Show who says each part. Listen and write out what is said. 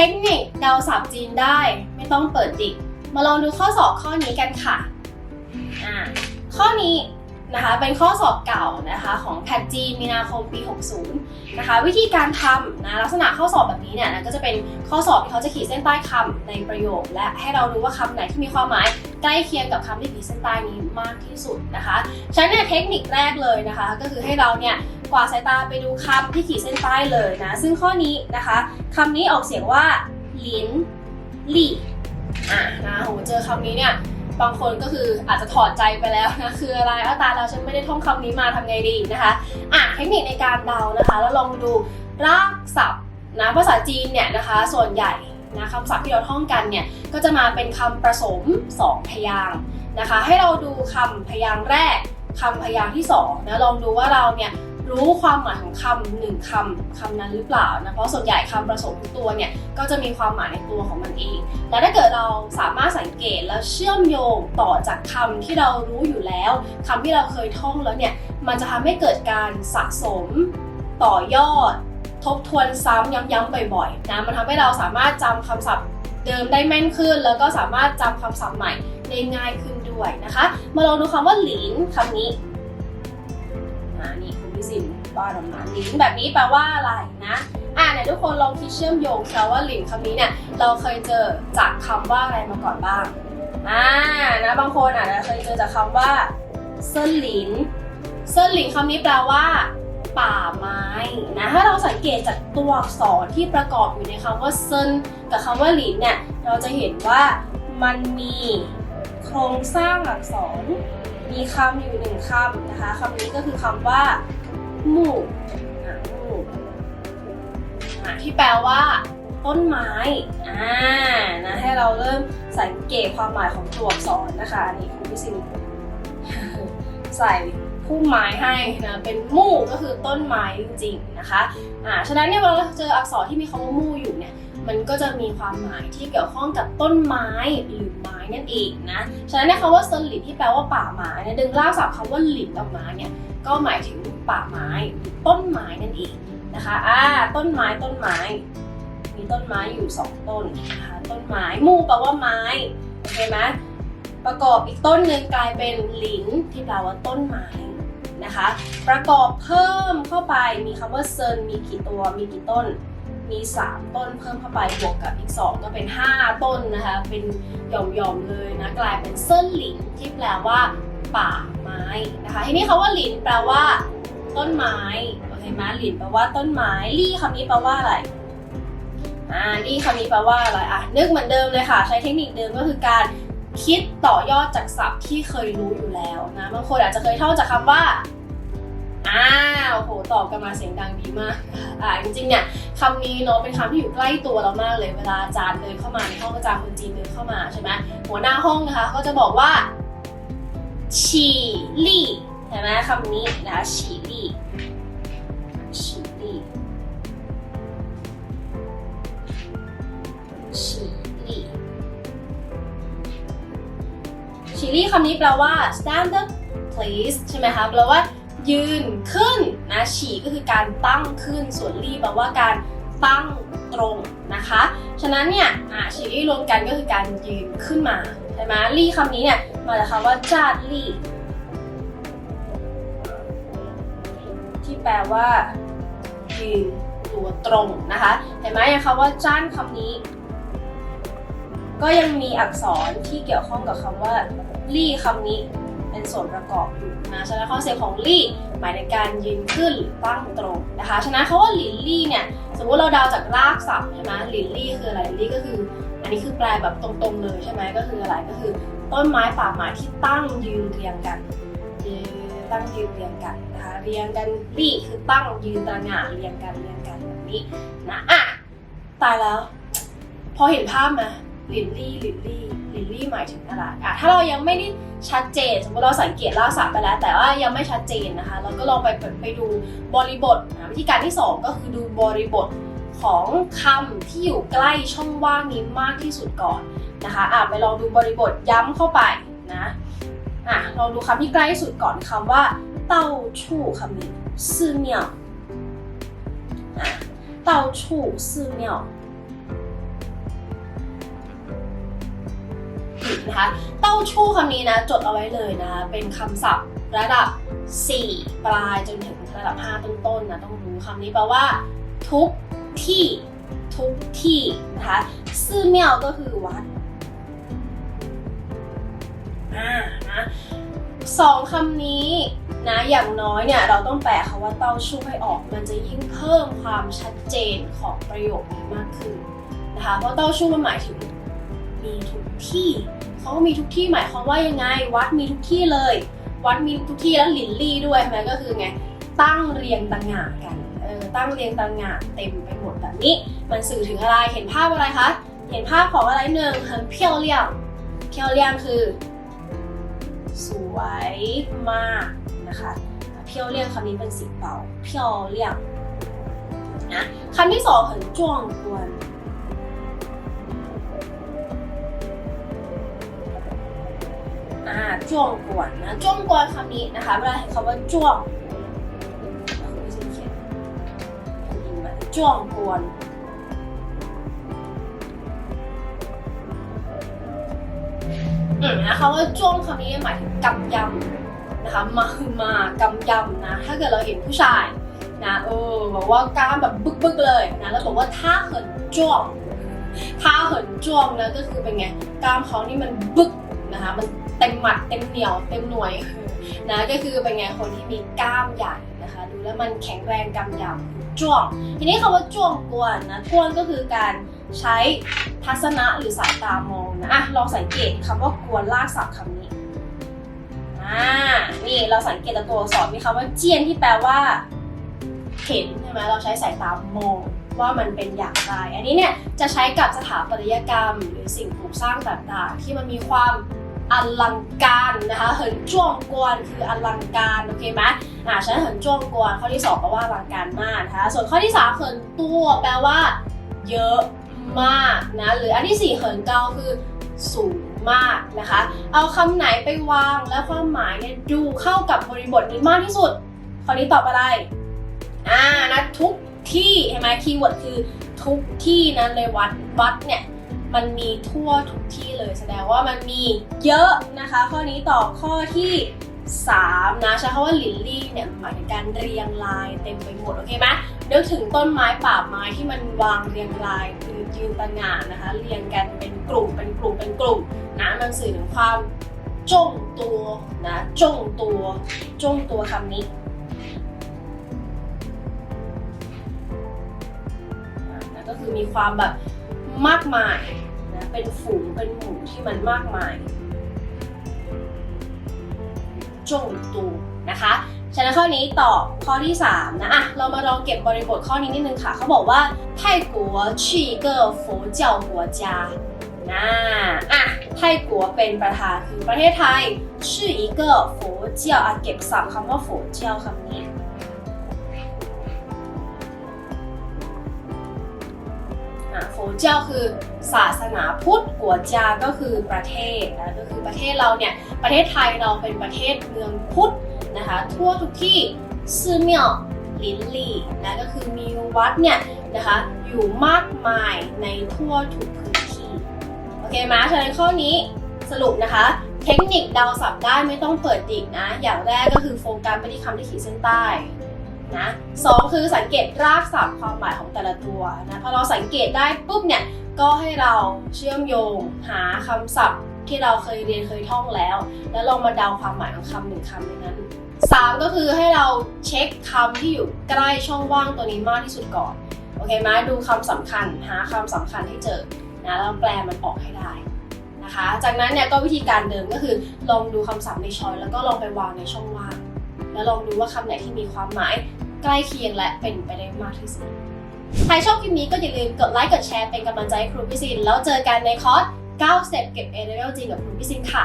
Speaker 1: เทคนิคเดาศัพท์จีนได้ไม่ต้องเปิดดิกมาลองดูข้อสอบข้อนี้กันค่ะอ่าข้อนี้นะคะเป็นข้อสอบเก่านะคะของแพทจีมีนาคมปี 60 นะคะ วิธีการทำนะลักษณะข้อสอบแบบนี้เนี่ยนะก็จะเป็นข้อสอบที่เขาจะขีดเส้นใต้คำในประโยค และให้เราดูว่าคำไหนที่มีความหมายใกล้เคียงกับคำที่ขีดเส้นใต้นี้มากที่สุดนะคะฉะนั้นเนี่ยเทคนิคแรกเลยนะคะ ก็คือให้เราเนี่ย กวาดสายตาไปดูคำที่ขีดเส้นใต้เลยนะ ซึ่งข้อนี้นะคะคำนี้ออกเสียงว่าลิ้นลี่อะนะโหเจอคำนี้เนี่ยบางคนก็คืออาจจะถอดใจไปแล้วนะคืออะไรอาตายแล้วฉันไม่ได้ท่องคำนี้มาทำไงดีนะคะอะเทคนิคในการเดานะคะ แล้วลองดูรากศัพท์นะภาษาจีนเนี่ยนะคะ ส่วนใหญ่นะคำศัพท์ที่เราท่องกันเนี่ยก็จะมาเป็นคำผสมสองพยางนะคะ ให้เราดูคำพยางแรกคำพยางค์ที่สองนะลองดูว่าเราเนี่ย รู้ความหมายของคำหนึ่งคำคำนั้นหรือเปล่านะเพราะส่วนใหญ่คำผสมทุกตัวเนี่ยก็จะมีความหมายในตัวของมันเอง และถ้าเกิดเราสามารถสังเกตแล้วเชื่อมโยงต่อจากคำที่เรารู้อยู่แล้วคำที่เราเคยท่องแล้วเนี่ยมันจะทำให้เกิดการสะสมต่อยอด ทบทวนซ้ำย้ำๆบ่อยๆนะมันทำให้เราสามารถจำคำศัพท์เดิมได้แม่นขึ้น แล้วก็สามารถจำคำศัพท์ใหม่ได้ง่ายขึ้นด้วยนะคะ มาลองดูคำว่าหลินคำนี้อ่านี่ คุณพิสินออกมาลินแบบนี้แปลว่าอะไรนะอ่าเนี่ยทุกคนลองคิดเชื่อมโยงซิว่าหลินคำนี้เนี่ยเราเคยเจอจากคำว่าอะไรมาก่อนบ้างอ่านะบางคนอาจจะเคยเจอจากคำว่าเซินหลินเซินหลินคำนี้แปลว่า ป่าไม้นะถ้าเราสังเกตจากตัวอักษรที่ประกอบอยู่ในคำว่าเซินกับคำว่าหลินเนี่ยเราจะเห็นว่ามันมีโครงสร้างอักษรมีคำอยู่หนึ่งคำนะคะคำนี้ก็คือคำว่า มู่อะหมู่อะที่แปลว่า ต้นไม้อ่านะให้เราเริ่มสังเกตความหมายของตัวอักษรนะคะอันนี่คุณพิสินใส่พุ่มไม้ให้นะเป็นมู่ก็คือต้นไม้จริงๆนะคะอ่าฉะนั้นเนี่ยเวลาเราเจออักษรที่มีคำว่ามู่อยู่เนี่ยมันก็จะมีความหมายที่เกี่ยวข้องกับต้นไม้หรือไม้นั่นเองนะ ฉะนั้นคำว่าเซนหลินที่แปลว่าป่าไม้เนี่ยดึงรากศัพท์คำว่าหลินออกมาเนี่ยก็หมายถึง ป่าไม้หรือต้นไม้นั่นเองนะคะอ่าต้นไม้ต้นไม้ มีต้นไม้อยู่สองต้นนะคะต้นไม้มู่แปลว่าไม้โอเคไหมประกอบอีกต้นหนึ่งกลายเป็นหลินที่แปลว่าต้นไม้นะคะ ประกอบเพิ่มเข้าไปมีคำว่าเซินมีกี่ตัวมีกี่ต้นมี 3 ต้นเพิ่มเข้าไปบวกกับอีก 2 ก็เป็น 5 ต้นนะคะ เป็นหย่อมๆเลยนะกลายเป็นเซินหลินที่แปลว่าป่าไม้นะคะทีนี้คำว่าหลินแปลว่า ต้นไม้โอเคไหมหลินแปลว่าต้นไม้ลี่คำนี้แปลว่าอะไรอ่านี่คำนี้แปลว่าอะไรอะนึกเหมือนเดิมเลยค่ะ ใช้เทคนิคเดิมก็คือการคิดต่อยอดจากศัพท์ที่เคยรู้อยู่แล้วนะบางคนอาจจะเคยท่องจากคำว่าอ้าวโหตอบกันมาเสียงดังดีมากอ่าจริงๆเนี่ยคำนี้เนาะเป็นคำที่อยู่ใกล้ตัวเรามากเลยเวลาอาจารย์เดินเข้ามาในห้องอาจารย์คนจีนเดินเข้ามาใช่ไหมหัวหน้าห้องนะคะ ก็จะบอกว่าฉี่ลี่ เห็นไหมคำนี้นะคะฉีลี่ฉีลี่ฉีลี่ฉีลี่คำนี้แปลว่า stand up please ใช่ไหมคะแปลว่า ยืนขึ้นนะฉีก็คือการตั้งขึ้นส่วนลี่แปลว่าการตั้งตรงนะคะ ฉะนั้นเนี่ยอ่าฉีลี่รวมกันก็คือการยืนขึ้นมาใช่ไหมลี่คำนี้เนี่ยมาจากคำว่าจาดลี่ ที่แปลว่ายืนตัวตรงนะคะ เห็นไหมคำว่าจ้านคำนี้ ก็ยังมีอักษรที่เกี่ยวข้องกับคำว่าลี่คำนี้เป็นส่วนประกอบอยู่นะฉะนั้นข้อเสียของลี่หมายในการยืนขึ้นหรือตั้งตรงนะคะ ฉะนั้นคาว่าลินลี่เนี่ยสมมติเราเดาจากรากศัพท์ใช่ไหมลินลี่คืออะไรลินลี่ก็คือ อันนี้คือแปลแบบตรงๆเลยใช่ไหมก็คืออะไรก็คือ ต้นไม้ป่าไม้ที่ตั้งยืนเรียงกันยืน ตั้งยืนเรียงกันนะคะเรียงกันลี่คือตั้งยืนตระหง่าเรียงกันเรียงกันแบบนี้นะอะตายแล้ว พอเห็นภาพไหมลินลี่ลินลี่ลินลี่หมายถึงอะไรอะถ้าเรายังไม่ได้ชัดเจนสมมติเราสังเกตรากศัพท์ไปแล้ว แต่ว่ายังไม่ชัดเจนนะคะ เราก็ลองไปไปดูบริบทนะวิธีการที่สองก็คือดูบริบทของคำที่อยู่ใกล้ช่องว่างนี้มากที่สุดก่อนนะคะอะไปลองดูบริบทย้ำเข้าไปนะ อะเราดูคำที่ใกล้สุดก่อนคำว่า เต้าชู่คำนี้ซื่อเมียวเต้าชู่ซื่อเมียวนะคะ เต้าชู่คำนี้นะ จดเอาไว้เลยนะ เป็นคำศัพท์ระดับ 4 ปลายจนถึงระดับ 5 ต้นๆนนะต้องรู้คำนี้แปลว่า ทุกที่ทุกที่นะคะซื่อเมียวก็คือวัดอ่า สองคำนี้นะอย่างน้อยเนี่ยเราต้องแปลคาว่าเต้าชู้ให้ออก มันจะยิ่งเพิ่มความชัดเจนของประโยคนี้มากขึ้นนะคะเพราะเต้าชู้มันหมายถึงมีทุกที่เขาก็มีทุกที่หมายความว่ายังไง วัดมีทุกที่เลย วัดมีทุกที่แล้วหลินลี่ด้วยใช่ไหมก็คือไงตั้งเรียงต่างหากกันออตั้งเรียงต่างหากเต็มไปหมดแบบนี้ มันสื่อถึงอะไรเห็นภาพอะไรคะเห็นภาพของอะไรหนึ่งเพียวเลี่ยงเพียวเลี่ยงคือ สวยมากนะคะ漂亮คำนี้เป็นสีเบา漂亮นะคำที่สอง很壮观อ่าจ้วงกวนนะจ้วงกวนคำนี้นะคะเวลาเห็นคำว่าจ้วงเราไม่ใช่เขียนยิงมาจ้วงกวน อืมนะคะว่าจ้วงคำนี้หมายถึง ง กำยำนะคะมาคือมากำยำนะ ถ้าเกิดเราเห็นผู้ชายนะเออบอกว่ากล้ามแบบบึกๆเลยนะแล้วบอกว่าท่าเหินจ้วงท่าเหินจ้วงนะก็คือเป็นไงกล้ามเขานี่มันบึกนะคะมันเต็มหมัดเต็มเหนียวเต็มหน่วยนะก็คือเป็นไงคนที่มีกล้ามใหญ่นะคะดูแล้วมันแข็งแรงกำยำจ้วง ทีนี้คำว่าจ้วงกวนนะกวนก็คือการใช้ทัศนะหรือสายตามองนะอะลองสังเกตคำว่ากวนลากศัพท์คำ อ่า นี่เราสังเกตตัวอักษรมีคำว่าเจียนที่แปลว่า เห็นใช่ไหมเราใช้สายตามองว่ามันเป็นอย่างไร อันนี้เนี่ยจะใช้กับสถาปัตยกรรม หรือสิ่งปลูกสร้างต่างๆ ที่มันมีความอลังการนะคะเหินจ้วงกวนคืออลังการโอเคไหมอ่าฉันเหินจ้วงกวนข้อที่สองแปลว่าอลังการมากนะคะส่วนข้อที่สามเหินตัวแปลว่า เยอะมากนะหรืออันที่สี่เหินเกาคือ สูงมากนะคะ เอาคำไหนไปวางและความหมายเนี่ยดูเข้ากับบริบทนี้มากที่สุดข้อนี้ตอบอะไรอ่านะทุกที่เห็นไหมคีย์เวิร์ดคือทุกที่นะในเลยวัดวัดเนี่ยมันมีทั่วทุกที่เลยแสดงว่ามันมีเยอะนะคะ ข้อนี้ตอบข้อที่ 3 นะใช้คำว่าลิลลี่เนี่ยหมายถึงการเรียงรายเต็มไปหมด โอเคไหม นึกถึงต้นไม้ป่าไม้ที่มันวางเรียงรายคือยืนตระหง่านนะคะ เรียงกันเป็นกลุ่มเป็นกลุ่มเป็นกลุ่มนะมันสื่อถึงความจงตัวนะจงตัวจงตัวคำนี้นะก็คือมีความแบบมากมายนะเป็นฝูงเป็นหมู่ที่มันมากมายจงตูนะคะ ฉะนั้นข้อนี้ตอบข้อที่ 3 นะอะเรามาลองเก็บบริบทข้อนี้นิดนึงค่ะ เขาบอกว่าไทกัวชีเกอร์โฟเจ้าหัวจานะอะไทกัวเป็นประธานคือประเทศไทยชื่ออีเกอร์ฟเจ้าอะเก็บศัพท์คำว่าโฟเจ้าคำนี้โฟเจ้าคือศาสนาพุทธกัวจาก็คือประเทศนะก็คือประเทศเราเนี่ยประเทศไทยเราเป็นประเทศเมืองพุทธ นะคะ ทั่วทุกที่ซื่อเมี่ยวลินลี่นะก็คือมีวัดเนี่ยนะคะอยู่มากมายในทั่วทุกพื้นที่โอเคไหมฉะนั้นข้อนี้สรุปนะคะ เทคนิคเดาศัพท์ได้ไม่ต้องเปิดดิกนะ อย่างแรกก็คือโฟกัสไปที่คำที่ขีดเส้นใต้นะสองคือสังเกตรากศัพท์ความหมายของแต่ละตัวนะพอเราสังเกตได้ปุ๊บเนี่ยก็ให้เราเชื่อมโยงหาคำศัพท์ ที่เราเคยเรียนเคยท่องแล้ว แล้วลองมาเดาความหมายของคำหนึ่งคำในนั้นสามก็คือให้เราเช็คคำที่อยู่ใกล้ช่องว่างตัวนี้มากที่สุดก่อน โอเคไหมดูคำสำคัญ หาคำสำคัญให้เจอนะแล้วแปลมันออกให้ได้นะคะ จากนั้นเนี่ยก็วิธีการเดิมก็คือลองดูคำศัพท์ในช้อยแล้วก็ลองไปวางในช่องว่าง แล้วลองดูว่าคำไหนที่มีความหมายใกล้เคียงและเป็นไปได้มากที่สุดใครชอบคลิปนี้ก็อย่าลืมกดไลค์กดแชร์เป็นกำลังใจให้ครูพิซินแล้วเจอกันในคอร์ส 9สเต็ปเก็บ A level จริงกับคุณพี่ซิงค่ะ